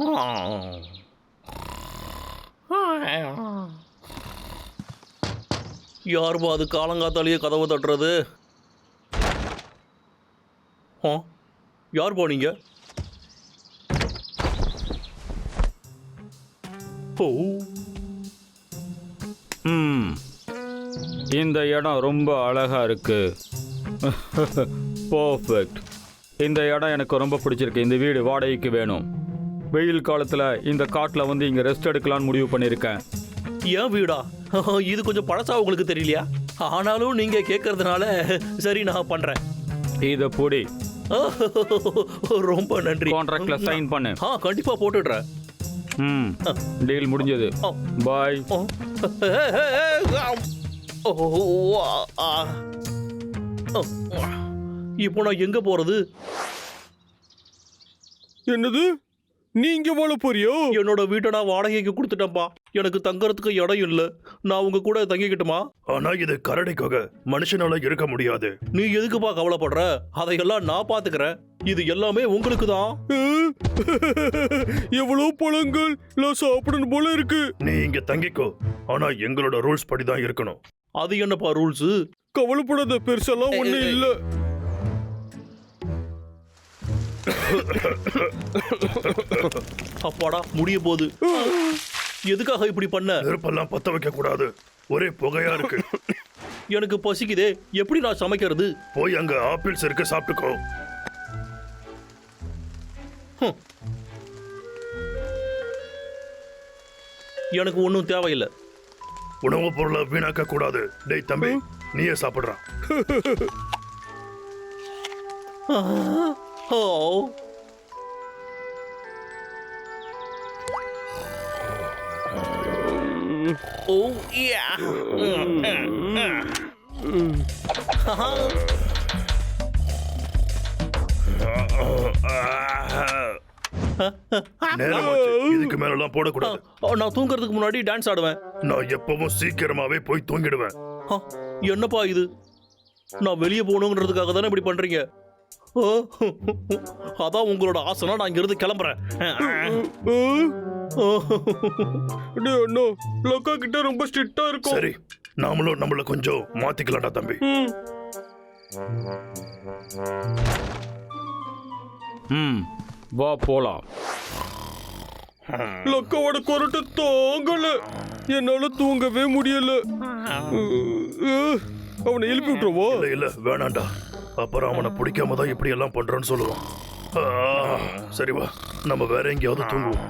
யாருப்பா அது காலங்காத்தாலேயே கதவை தட்டுறது? ஆ யார் போனீங்க ஓ. ம். இந்த இடம் ரொம்ப அழகா இருக்கு. பர்ஃபெக்ட் இந்த இடம் எனக்கு ரொம்ப பிடிச்சிருக்கு. இந்த வீடு வாடகைக்கு வேணும். வெயில் காலத்தில் இந்த காட்டில் வந்து இங்கே ரெஸ்ட் எடுக்கலாம்னு முடிவு பண்ணியிருக்கேன் ஏன் வீடா? இது கொஞ்சம் பழசா உங்களுக்கு தெரியலையா? ஆனாலும் நீங்க கேட்கறதுனால சரி நான் பண்றேன். இதை பொடி. ரொம்ப நன்றி. கான்ட்ராக்ட்ல சைன் பண்ணு. ஆ கண்டிப்பா போட்டுடுறேன். ம் டீல் முடிஞ்சது. பாய். இப்போ நான் எங்க போறது? என்னது? நீங்க வாழ போறியோ? என்னோட வீட்டை நான் வாடகைக்கு கொடுத்துட்டேன்ப்பா எனக்கு தங்கறதுக்கு இடம் இல்ல. நான் உங்க கூட தங்கிக்கிட்டுமா? ஆனா இது கரடிக்காக. மனுஷனால இருக்க முடியாது. நீ எதுக்குப்பா கவலைப்படுற? அதையெல்லாம் நான் பாத்துக்கிறேன். இது எல்லாமே உங்களுக்கு தான். எவ்வளவு பழங்கள்? நான் சாப்பிடணும் போல இருக்கு. நீ இங்க தங்கிக்கோ. ஆனா எங்களோட ரூல்ஸ் படி தான் இருக்கணும். அது என்னப்பா ரூல்ஸ்? கவலைப்படாத பெருசெல்லாம் ஒண்ணு இல்ல. அப்பாடா முடிய போகுது எதுக்காக இப்படி பண்ண? நெருப்பெல்லாம் பத்த வைக்க கூடாது ஒரே புகையா இருக்கு. எனக்கு பசிக்குதே. எப்படி நான் சமைக்கிறது? போய் அங்க ஆப்பிள்ஸ் இருக்கு சாப்பிட்டுக்கோ. எனக்கு ஒன்றும் தேவையில்லை. உணவுப் பொருளை வீணாக்க கூடாது டேய் தம்பி நீயே சாப்பிடுறான் ஓ ஓ யா நேரமாச்சு இதுக்கு மேலலாம் போடக்கூடாது. நான் தூங்குறதுக்கு முன்னாடி டான்ஸ் ஆடுவேன். நான் எப்பவும் சீக்கிரமாவே போய் தூங்கிடுவேன். என்னப்பா இது? நான் வெளியே போகணுங்கிறதுக்காக தானே இப்படி பண்றீங்க? அதான் உங்களோட ஆசைனா நான் இங்கிருந்து கிளம்புறேன். அண்ணா லக்கா கிட்ட ரொம்ப ஸ்ட்ரிக்டா இருக்கும். சரி நாமளும் நம்மள கொஞ்சம் மாத்திக்கலாம்டா தம்பி. ம், வா போலாம். லக்காவோட கொரட்டை தாங்கல. என்னால தூங்கவே முடியல. அவனை எழுப்பி விட்டுருவோ இல்ல வேணாம்டா. அப்புறம் அவனை பிடிக்காம தான் இப்படி எல்லாம் பண்றேன்னு சொல்லுவான் சரி வா நம்ம வேற எங்கேயாவது தூங்குவோம்.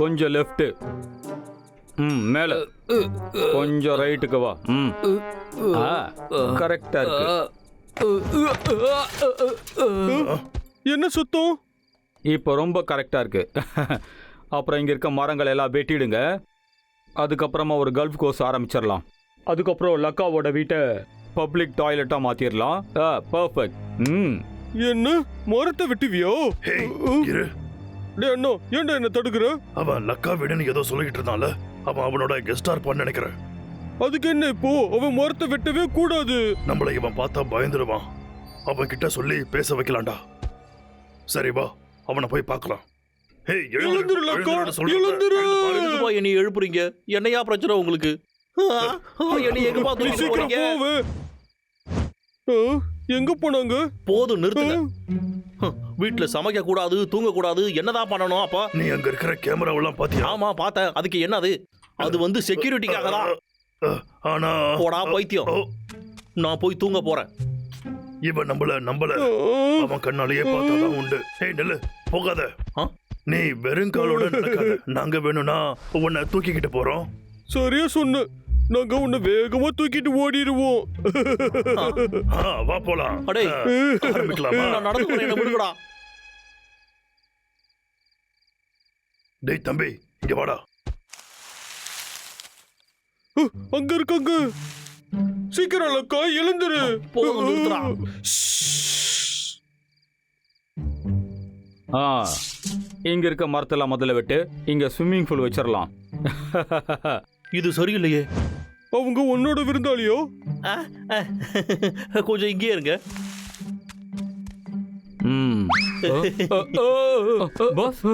கொஞ்சம் லெஃப்ட் ம் மேலே. கொஞ்சம் ரைட்டுக்கு வா. ம். ஆ கரெக்டா இருக்கு. என்ன சுத்தம்? இப்போ ரொம்ப கரெக்டாக இருக்கு. அப்புறம் இங்கே இருக்க மரங்கள் எல்லாம் வெட்டிடுங்க. அதுக்கப்புறமா ஒரு கல்ஃப் கோர்ஸ் ஆரம்பிச்சிடலாம். அதுக்கப்புறம் லக்காவோட வீட்டை பப்ளிக் டாய்லெட்டாக மாற்றிடலாம் ஆ பர்ஃபெக்ட் ம். என்ன? மரத்தை வெட்டுவியோ? டேய் அண்ணா ஏன்டா என்ன தடுக்கிற? அவன் லக்கா வீடுன்னு ஏதோ சொல்லிட்டு இருந்தான்ல. அவன் அவனோட கெஸ்டா இருப்பான்னு நினைக்கிறேன் அதுக்கு என்ன இப்போ? அவன் மரத்தை வெட்டவே கூடாது. நம்மள இவன் பார்த்தா பயந்துடுவான் அவன் கிட்ட சொல்லி பேச வைக்கலாம்டா. சரி வா. அவனை போய் பார்க்கலாம். ஹேய் எழுந்திரு, லக்கா. எழுந்திரு. என்னை எழுப்புறீங்க? என்னையா பிரச்சனை உங்களுக்கு? என்னை தூக்கிட்டு சீக்கிரம் போறீங்க? எங்க போனாங்க? போதும் நிறுத்துங்க. வீட்டுல சமைக்க கூடாது தூங்க கூடாது என்னதான் பண்ணணும் அப்பா? நீ அங்க இருக்கிற கேமராவெல்லாம் பாத்தியா? ஆமா பார்த்தேன். அதுக்கு என்னது? அது வந்து செக்யூரிட்டிக்காக தான். ஆனா போடா பைத்தியம். நான் போய் தூங்க போறேன். இவன் நம்மள நம்பல. அவன் கண்ணாலேயே பார்த்தாதான் உண்டு. ஏய் நில்லு. போகாத. ஆ? நீ வெறுங்காலோட நடக்காத. நாங்க வேணும்னா உன்னை தூக்கிக்கிட்டு போறோம். சரியா சொன்ன. நாங்க உன்னை வேகமா தூக்கிட்டு ஓடிடுவோம். ஆ, வா போலாம். அடே ஆரம்பிக்கலாமா? நான் நடந்து போறேன் என்ன டேய் தம்பி இங்க வாடா. அங்க இருக்காங்க சீக்கிரம் லக்கா எழுந்துரு. ஆ இங்கே இருக்க மரத்தெல்லாம் முதல்ல விட்டு இங்கே ஸ்விம்மிங் பூல் வச்சிடலாம் இது சரியில்லையே. அவங்க உன்னோட விருந்தாளியோ? ஆ, ஆ, கொஞ்சம் இங்கேயே இருங்க. ம். பாஸ்.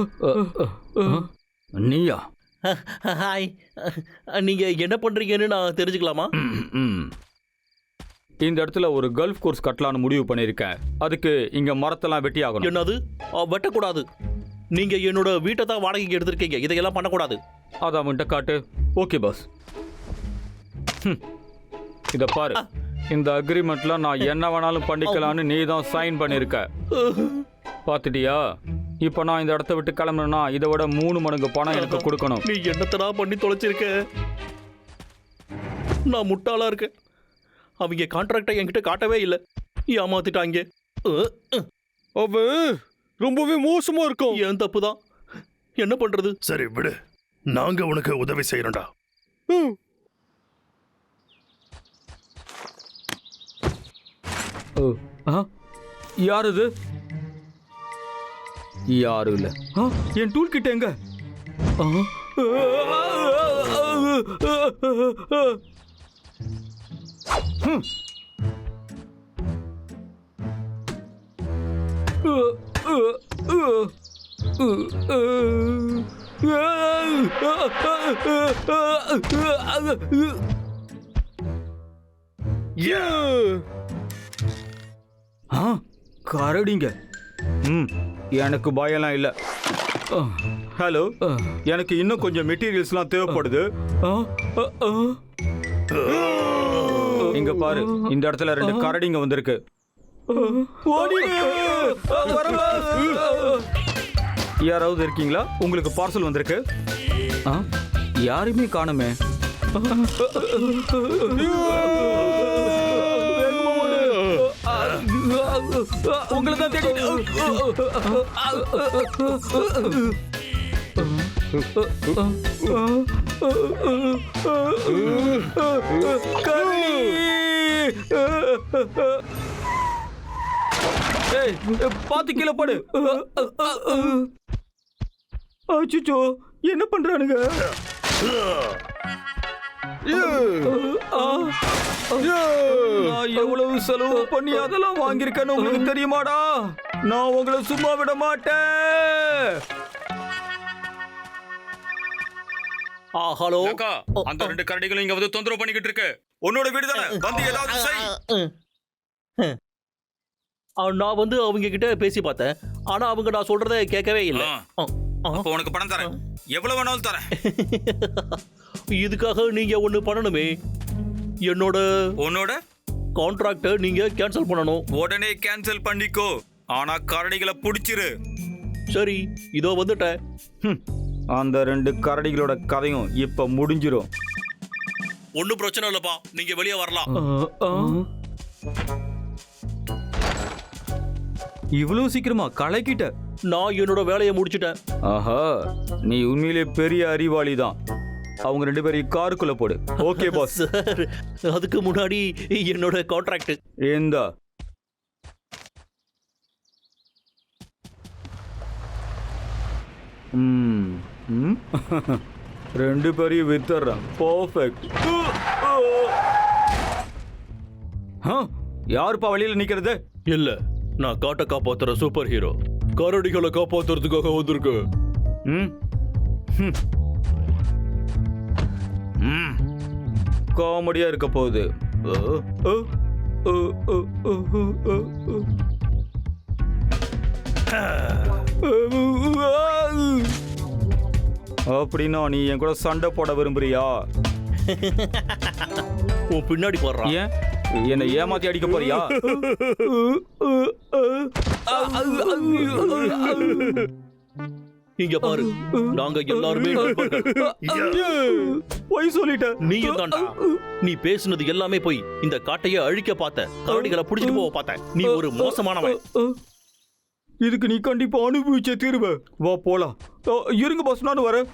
நீயா? ஹாய். நீங்க என்ன பண்றீங்கன்னு நான் தெரிஞ்சுக்கலாமா. இந்த இடத்துல ஒரு கல்ஃப் கோர்ஸ் கட்டலான்னு முடிவு பண்ணியிருக்கேன். அதுக்கு இங்க மரத்தெல்லாம் வெட்டி ஆகணும் என்னது வெட்டக்கூடாது. நீங்க என்னோட வீட்டை தான் வாடகைக்கு எடுத்திருக்கீங்க. இதையெல்லாம் பண்ணக்கூடாது. அதை அவன்கிட்ட காட்டு. Okay boss. இத பாரு. இந்த அக்ரிமெண்ட்ல நான் என்ன வேணாலும் பண்ணிக்கலாம்னு நீ தான் சைன் பண்ணிருக்க. பாத்துட்டியா? இப்போ நான் இந்த இடத்த விட்டு கிளம்புனா இதை விட மூணு மடங்கு பணம் எனக்கு கொடுக்கணும். நீ என்னத்தடா பண்ணி தொலைச்சிருக்க? நான் முட்டாளா இருக்கேன். அவங்க கான்ட்ராக்டை என்கிட்ட காட்டவே இல்லை. ஏமாத்திட்டாங்க. அவன் ரொம்பவே மோசமா இருக்கான் என் தப்பு தான் என்ன பண்றது? சரி விடு. நாங்க உனக்கு உதவி செய்யறோம்டா ம். ஓ, ஆ? யார் இது யாரும் இல்ல. என் டூல் கிட்ட எங்க? Yeah! ஆ? கரடிங்க. ம் எனக்கு பயம்லாம் இல்லை. ஹலோ எனக்கு இன்னும் கொஞ்சம் மெட்டீரியல்ஸ்லாம் தேவைப்படுது. இங்க பாரு இந்த இடத்துல ரெண்டு கரடிங்க வந்திருக்கு! யாராவது இருக்கீங்களா? உங்களுக்கு பார்சல் வந்திருக்கு. யாருமே காணுமே. உங்களை தான் தேடி பாத்து கீழே போடு அச்சுச்சோ என்ன பண்றானுங்க நான் எவ்வளவு செலவு பண்ணி அதெல்லாம் வாங்கியிருக்கேன்னு உங்களுக்கு தெரியுமாடா? நான் உங்களை சும்மா விட மாட்டேன். ஆ ஹலோ. அக்கா அந்த ரெண்டு கரடிகளும் இங்க வந்து தொந்தரவு பண்ணிக்கிட்டு இருக்கு. உன்னோட வீடு தானே? வந்து ஏதாவது செய். நான் வந்து அவங்க கிட்ட பேசி பார்த்தேன். ஆனா அவங்க நான் சொல்றதை கேட்கவே இல்லை. உனக்கு பணம் தரேன். எவ்வளவு வேணாலும் தரேன். இதுக்காக நீங்க ஒண்ணு பண்ணணுமே. என்னோட உன்னோட? கான்ட்ராக்டை நீங்க கேன்சல் பண்ணணும். உடனே கேன்சல் பண்ணிக்கோ. ஆனா கரடிகளை புடிச்சிரு. சரி இதோ வந்துட்டேன். அந்த ரெண்டு கரடிகளோட கதையும் இப்ப முடிஞ்சிரும். ஒன்றும் பிரச்சனை இல்லப்பா. நீங்க வெளியே வரலாம். இவ்வளவு சீக்கிரமா கலக்கிட்ட. நான் என்னோட வேலையை முடிச்சிட்டேன். ஆஹா நீ உண்மையிலே பெரிய அறிவாளி தான். அவங்க ரெண்டு பேரையும் காருக்குள்ள போடு. ஓகே பாஸ் சார் அதுக்கு முன்னாடி என்னோட கான்ட்ராக்ட் ஏந்தா? ம் ம். ரெண்டு பேரையும் வித்துறேன் பர்ஃபெக்ட் யாருப்பா வழியில நிக்கிறது? இல்ல நான் காட்டை காப்பாத்துற சூப்பர் ஹீரோ கரடிகளை காப்பாத்துறதுக்காக ம். ம். காமெடியா இருக்க போகுது. அப்படின்னா நீ என் கூட சண்டை போட விரும்புறியா உன் பின்னாடி போடுறான் ஏன் என்னை ஏமாத்தி அடிக்க போறியா இங்க பாரு. நாங்க எல்லாருமே. பொய் சொல்லிட்டேன் நீயும் தான்டா நீ பேசுனது எல்லாமே போய் இந்த காட்டையே அழிக்க பார்த்த. கரடிகளை புடிச்சிட்டு போக பார்த்த. நீ ஒரு மோசமானவன். இதுக்கு நீ கண்டிப்பா அனுபவிச்சே தீருவ. வா போலாம். இருங்க பாஸ் நானும் வரேன்.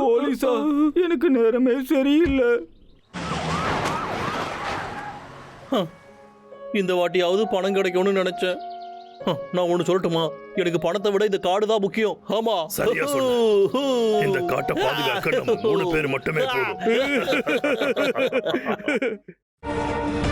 போலீஸா? எனக்கு நேரமே சரியில்லை. இந்த வாட்டியாவது பணம் கிடைக்கும்னு நினைச்சேன். நான் ஒண்ணு சொல்லட்டுமா? எனக்கு பணத்தை விட இந்த காடு தான் முக்கியம். ஆமா. சரியா இந்த காட்டை பாதுகாக்க நம்ம மூணு பேர் மட்டுமே போதும்.